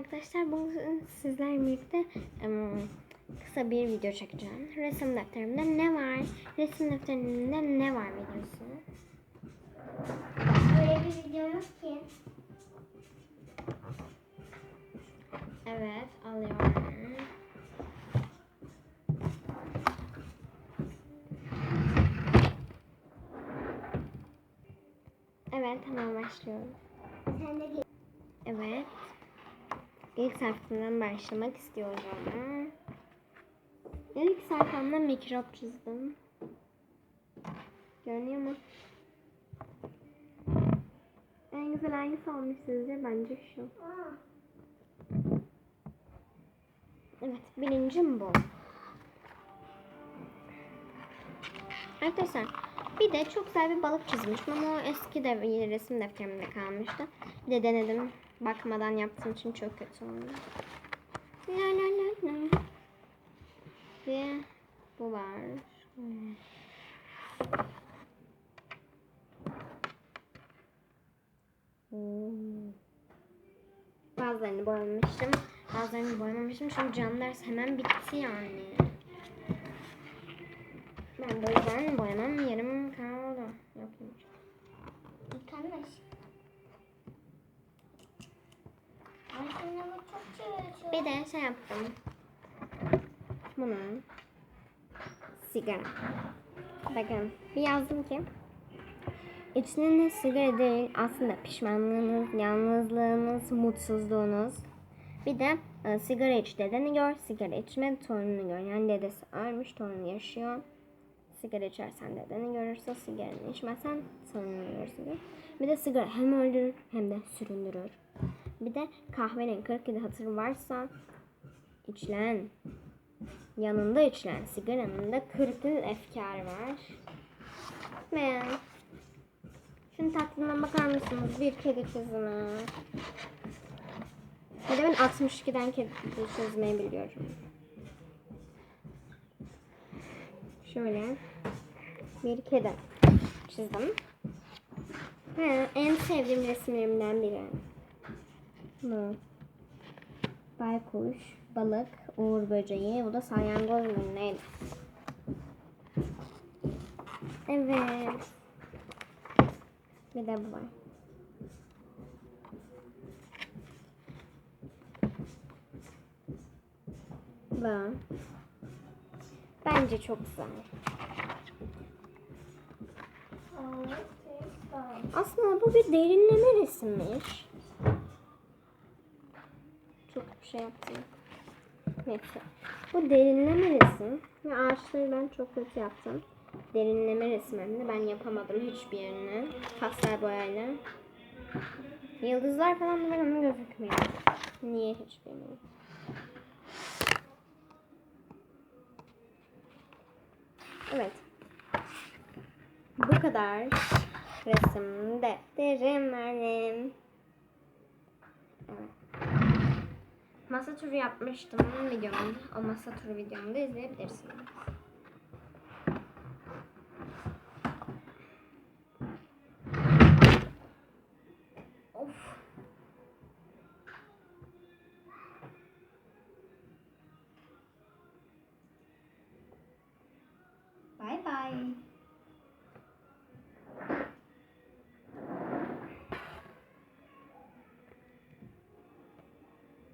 arkadaşlar bugün sizlerle birlikte em, kısa bir video çekeceğim. Resim defterimde ne var? Resim defterimde ne var videosu. Böyle bir video yok ki. Evet alıyorum. Evet hemen başlıyorum. Sen de gel. Evet. İlk sayfamdan başlamak istiyorum. İlk sayfamda mikrop çizdim. Görünüyor mu? En güzel hangisi olmuş sizce? Bence şu. Evet, birincim bu. Arkadaşlar, bir de çok güzel bir balık çizmiştim ama o eski de resim defterimde kalmıştı. Bir de denedim. Bakmadan yaptığım için çok kötü oldu. La la la la. Ve bu var. Hmm. Bazılarını boyamıştım. Bazılarını boyamamıştım. Çünkü canlı ders hemen bitti yani. Ben bu yüzden boyamam Bir de şey yaptım. Bunu. Sigara. Bakın bir yazdım ki İçtiğiniz sigara değil aslında pişmanlığınız, yalnızlığınız, mutsuzluğunuz. Bir de e, sigara iç dedeni gör, sigara içme torununu gör. Yani dedesi ölmüş, torunu yaşıyor. Sigara içersen dedeni görürsün, sigaranı içmezsen torununu görürsün. Bir de sigara hem öldürür hem de süründürür. Bir de kahvenin 47 hatırı varsa içilen, yanında içilen sigaranın da 40 efkarı var. Ve Şunun tatlına bakar mısınız? Bir kedi çizimi. Bir de ben 62'den kedi çizmeyi biliyorum. Şöyle bir kedi çizdim. Ve en sevdiğim resimlerimden biri. Bu. Baykuş, balık, uğur böceği. Bu da salyangoz mu neydi? Evet. Bir de bu var. Bu. Bence çok güzel. Aslında bu bir derinleme resimmiş. Çok bir şey yaptım. Neyse. Bu derinleme resim. Ve ağaçları ben çok kötü yaptım. Derinleme resmini ben yapamadım hiçbirini. Pastel boyayla. Yıldızlar falan var ama gözükmüyor. Niye hiçbirini? Evet. Bu kadar resim defterim benim. Evet. Masa turu yapmıştım videomu. O masa turu videomu da izleyebilirsiniz.